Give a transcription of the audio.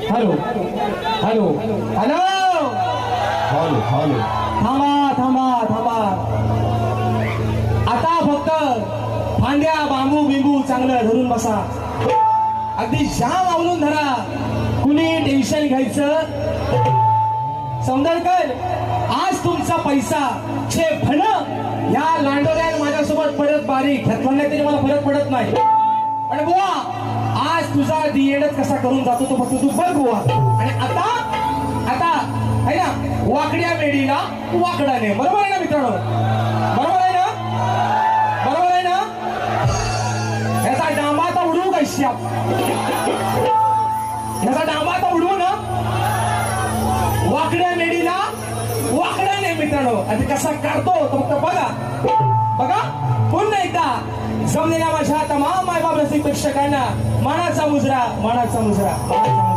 Hello hello hello hello hello थांबा थांबा थांबा आता फक्त फांद्या बांबू बिंबू चांगलं धरून बसा. अगदी जाम आवलून धरा. कुणी टेन्शन घ्यायचं? समजणकर आज तुमचा पैसा. छे फण या लांडोऱ्या माझ्यासोबत पडत बारीक म्हणण्यात तरी मला फरक पडत नाही. पण बुवा आज तुझा डीएडच कसा करून जातो तो फक्त तू बघ आणि आता आता आहे ना वाकड्या मेडीला वाकडाने. बरोबर आहे ना मित्रांनो? बरोबर आहे ना? बरोबर आहे ना? ह्याचा डांबा आता उडवू का श्याम ह्याचा डांबा आता उडवू ना? वाकड्या मेडीला वाकडाने मित्रांनो. आणि कसा काढतो तो फक्त बघा. बघा. जमलेल्या माझ्या तमाम मायबाप रसिक प्रेक्षकांना मानाचा मुजरा मानाचा मुजरा मानाचा